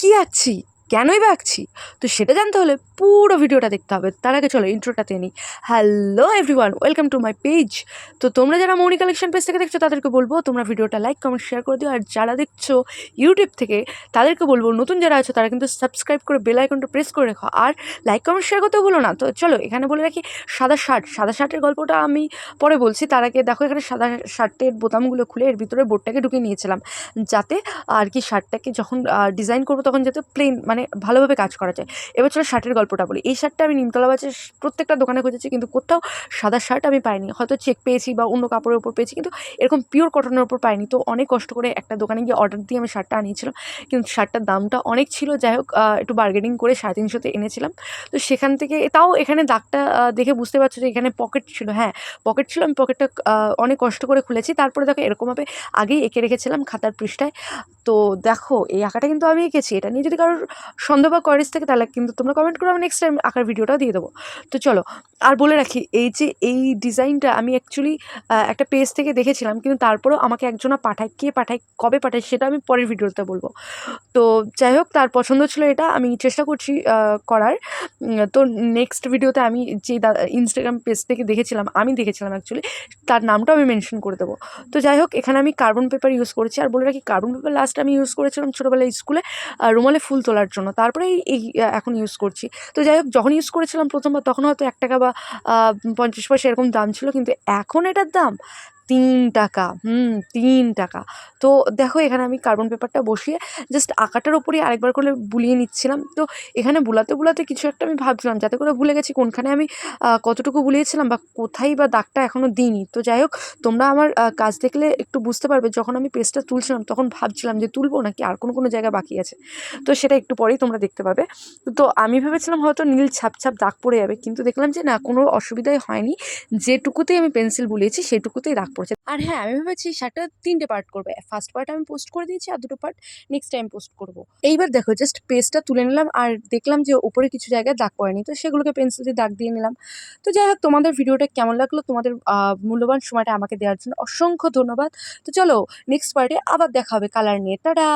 কী আঁকছি কেনই বা আঁকছি? তো সেটা জানতে হলে পুরো ভিডিওটা দেখতে হবে। তার আগে চলো ইন্ট্রোটাতে নিই। Hello everyone welcome to my page তো তোমরা যারা মৌনি কালেকশন পেজ থেকে দেখছ, তাদেরকে বলব তোমরা ভিডিওটা লাইক কমেন্ট শেয়ার করে দিও। আর যারা দেখছ ইউটিউব থেকে, তাদেরকে বলব নতুন যারা আছো, তারা কিন্তু সাবস্ক্রাইব করে বেল আইকনটা প্রেস করে রেখো। আর লাইক কমেন্ট শেয়ার করতেও বলো না। তো চলো এখানে বলে রাখি, সাদা শার্ট সাদা শার্টের গল্পটা আমি পরে বলছি। তার আগে দেখো এখানে সাদা শার্টের বোতামগুলো খুলে এর ভিতরে বোর্ডটাকে ঢুকিয়ে নিয়েছিলাম। যাতে আর কি শার্টটাকে যখন ডিজাইন করব তখন যাতে প্লেন মানে ভালোভাবে কাজ করা যায়। এবার চলো শার্টের গল্পটা বলি। এই শার্টটা আমি নিমতলা বাজার প্রত্যেকটা দোকানে খুঁজেছি কিন্তু কোথাও সাদা শার্ট আমি পাইনি। হয়তো চেক পেয়েছি বা অন্য কাপড়ের উপর পেয়েছি কিন্তু এরকম পিওর কটনের উপর পাইনি। তো অনেক কষ্ট করে একটা দোকানে গিয়ে অর্ডার দিয়ে আমি শার্টটা আনিয়েছিলাম। কিন্তু শার্টটার দামটা অনেক ছিল। যাই হোক একটু বার্গেনিং করে সাড়ে তিনশোতে এনেছিলাম। তো সেখান থেকে তাও এখানে দাগটা দেখে বুঝতে পারছ যে এখানে পকেট ছিল। হ্যাঁ পকেট ছিল। আমি পকেটটা অনেক কষ্ট করে খুলেছি। তারপরে দেখো এরকমভাবে আগেই এঁকে রেখেছিলাম খাতার পৃষ্ঠায়। তো দেখো, এই আঁকাটা কিন্তু আমি এঁকেছি। এটা নিয়ে যদি কারোর সন্দেহ বা কলেজ থেকে তাহলে কিন্তু তোমরা কমেন্ট করে, আমি নেক্সট টাইম আঁকার ভিডিওটাও দিয়ে দেবো। তো চলো আর বলে রাখি, এই যে এই ডিজাইনটা আমি অ্যাকচুয়ালি একটা পেজ থেকে দেখেছিলাম, কিন্তু তারপরেও আমাকে একজনা পাঠায়, কে পাঠায়, কবে পাঠায় সেটা আমি পরের ভিডিওতে বলব। তো যাই হোক, তার পছন্দ ছিল এটা, আমি চেষ্টা করছি করার। তো নেক্সট ভিডিওতে আমি যে ইনস্টাগ্রাম পেজ থেকে দেখেছিলাম, আমি দেখেছিলাম অ্যাকচুয়ালি তার নামটাও আমি মেনশন করে দেবো। তো যাই হোক, এখানে আমি কার্বন পেপার ইউজ করেছি, আর বলে রাখি কার্বন পেপার লাস্ট আমি ইউজ করেছিলাম ছোটোবেলায় স্কুলে রুমালে ফুল তোলার জন্য। তারপরে এই- এখন ইউজ করছি। তো যাই হোক, যখন ইউজ করেছিলাম প্রথমবার, তখন হয়তো এক টাকা বা পঞ্চাশ পয়সা এরকম দাম ছিল কিন্তু এখন এটার দাম তিন টাকা, হুম, তিন টাকা। তো দেখো, এখানে আমি কার্বন পেপারটা বসিয়ে জাস্ট আঁকাটার ওপরেই আরেকবার করে বুলিয়ে নিচ্ছিলাম। তো এখানে বুলাতে বুলাতে কিছু একটা আমি ভাবছিলাম, যাতে করে ভুলে গেছি কোনখানে আমি কতটুকু বুলিয়েছিলাম বা কোথায় বা দাগটা এখনও দিইনি। তো যাই হোক, তোমরা আমার কাজ দেখলে একটু বুঝতে পারবে, যখন আমি পেস্টটা তুলছিলাম তখন ভাবছিলাম যে তুলবো নাকি আর কোনো কোনো জায়গা বাকি আছে। তো সেটা একটু পরেই তোমরা দেখতে পাবে। তো আমি ভেবেছিলাম হয়তো নীল ছাপ ছাপ দাগ পড়ে যাবে, কিন্তু দেখলাম যে না, কোনো অসুবিধাই হয়নি। যেটুকুতেই আমি পেন্সিল বুলিয়েছি, সেটুকুতেই দাগ পড়েছে। আর হ্যাঁ আমি ভেবেছি শার্টটা তিনটে পার্ট করবে। ফার্স্ট পার্ট আমি পোস্ট করে দিয়েছি আর দুটো পার্ট নেক্সট টাইম পোস্ট করব। এইবার দেখো জাস্ট পেজটা তুলে নিলাম আর দেখলাম যে ওপরে কিছু জায়গায় দাগ পড়েনি। তো সেগুলোকে পেন্সিল দিয়ে দাগ দিয়ে নিলাম। তো যাই হোক, তোমাদের ভিডিওটা কেমন লাগল? তোমাদের মূল্যবান সময়টা আমাকে দেওয়ার জন্য অসংখ্য ধন্যবাদ। তো চলো নেক্সট পার্টে আবার দেখা হবে কালার নিয়ে। টাটা